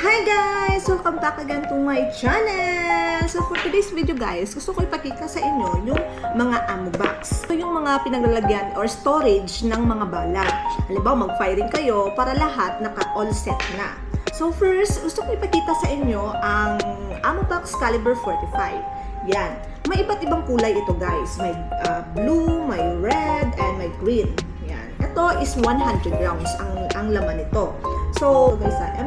Hi guys! Welcome back again to my channel! So for today's video guys, gusto ko ipakita sa inyo yung mga ammo box. Ito yung mga pinaglalagyan or storage ng mga bala. Halimbawa, mag-firing kayo para lahat naka-all set na. So first, gusto ko ipakita sa inyo ang ammo box caliber 45. Yan. May iba't ibang kulay ito guys. May uh, blue, may red, and may green. Yan. Ito is 100 rounds ang, ang laman nito. So, guys, ah,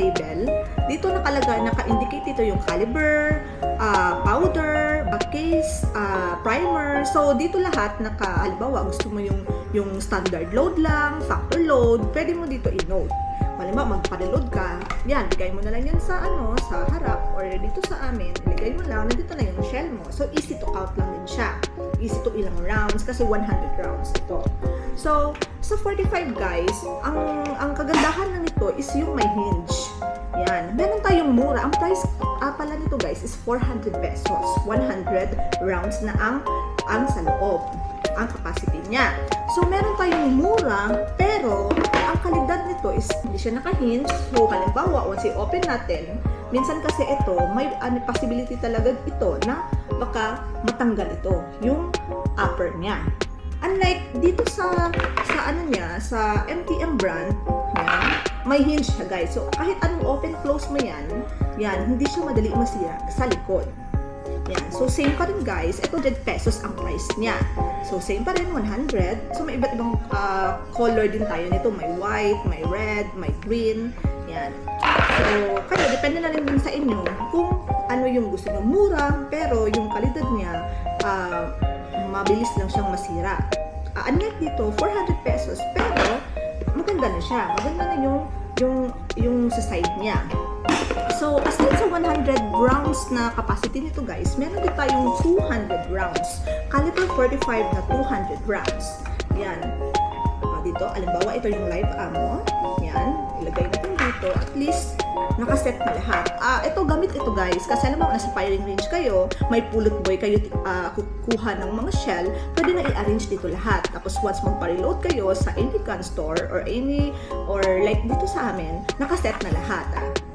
label. Dito nakalagay, naka-indicate dito yung caliber, ah, powder, back case, ah, primer. So, dito lahat, naka, halimbawa, gusto mo yung, yung standard load lang, factor load, pwede mo dito i-note. Halimbawa, magpa-reload ka, yan, bigay mo na lang yan sa, ano, sa harap, or dito sa amin, iligay mo lang, nandito na yung shell mo. So, easy to count lang din siya. Easy to ilang rounds, kasi 100 rounds ito. So, sa 45 guys, ang ang kagandahan na nito is yung may hinge. Pala nito guys is 400 pesos. 100 rounds na ang ang sa loob. Ang capacity niya. So, meron tayong mura, pero ang kalidad nito is hindi siya naka-hinge. So, halimbawa, once i-open natin, minsan kasi ito, may ano, possibility talaga ito na baka matanggal ito, yung upper niya. Unlike dito sa sa ano niya, sa MTM brand, may hinge siya guys. So kahit anong open close mo yan, yan, hindi siya madali masira sa likod. Yan. So same pa rin guys, ito 100 pesos ang price niya. So same pa rin 100. So may iba't ibang ah, color din tayo nito, may white, may red, may green. Yan. So kayo depende na rin din sa inyo kung ano yung gusto nyo. Mura, pero yung kalidad niya ah, mabilis lang siyang masira. Uh, unlike dito, 400 pesos, pero maganda na siya. Maganda na yung, yung, yung sa side niya. So, aside sa 100 rounds na capacity nito guys, meron din tayong 200 rounds. Caliber 45 na 200 rounds. Yan. Uh, dito, alimbawa, ito yung live ammo. Yan. Ilagay natin dito. At least, nakaset na lahat. Ah, ito gamit ito guys kasi alam mo nasa firing range kayo, may pulot boy kayo ah, kukuha ng mga shell, pwede na i-arrange dito lahat. Tapos once magpa-reload kayo sa any gun store or any or like dito sa amin, nakaset na lahat. Ah.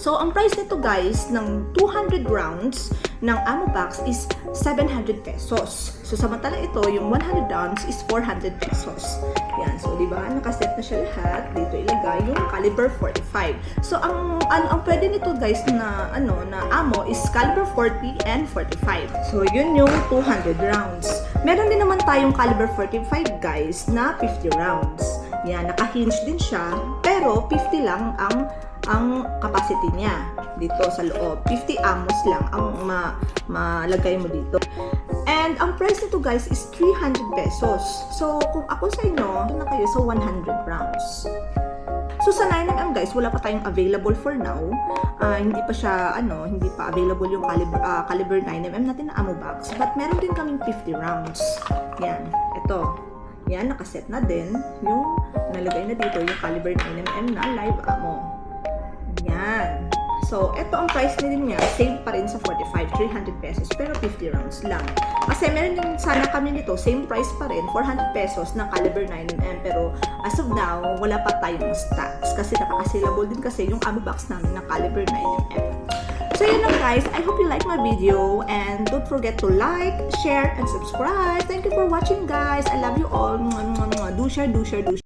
So, ang price nito guys, ng 200 rounds ng ammo box is 700 pesos. So, samantala ito, yung 100 rounds is 400 pesos. Yan. So, di ba? Nakaset na siya lahat. Dito ilagay yung caliber 45. So, ang, ang, ang pwede nito guys na, ano, na ammo is caliber 40 and 45. So, yun yung 200 rounds. Meron din naman tayong caliber 45 guys na 50 rounds. Yan. Naka-hinge din siya. Pero, 50 lang ang ang capacity niya dito sa loob. 50 amos lang ang ma malagay mo dito. And ang price nito guys is 300 pesos. So, kung ako sa inyo, na kayo sa 100 rounds. So, sa 9mm guys, wala pa tayong available for now. Ah, hindi pa siya, ano, hindi pa available yung caliber, ah, caliber 9mm natin na ammo box. But meron din kaming 50 rounds. Yan, ito. Yan, nakaset na din yung nalagay na dito yung caliber 9mm na live ammo. So, ito ang price na din niya, same pa rin sa 45, 300 pesos, pero 50 rounds lang. Kasi meron din sana kami nito, same price pa rin, 400 pesos na caliber 9mm, pero as of now, wala pa tayong stocks kasi nakakasilable din kasi yung ammo box namin na caliber 9mm. So yun lang guys, I hope you like my video and don't forget to like, share, and subscribe. Thank you for watching guys. I love you all. Do share, do share, do share.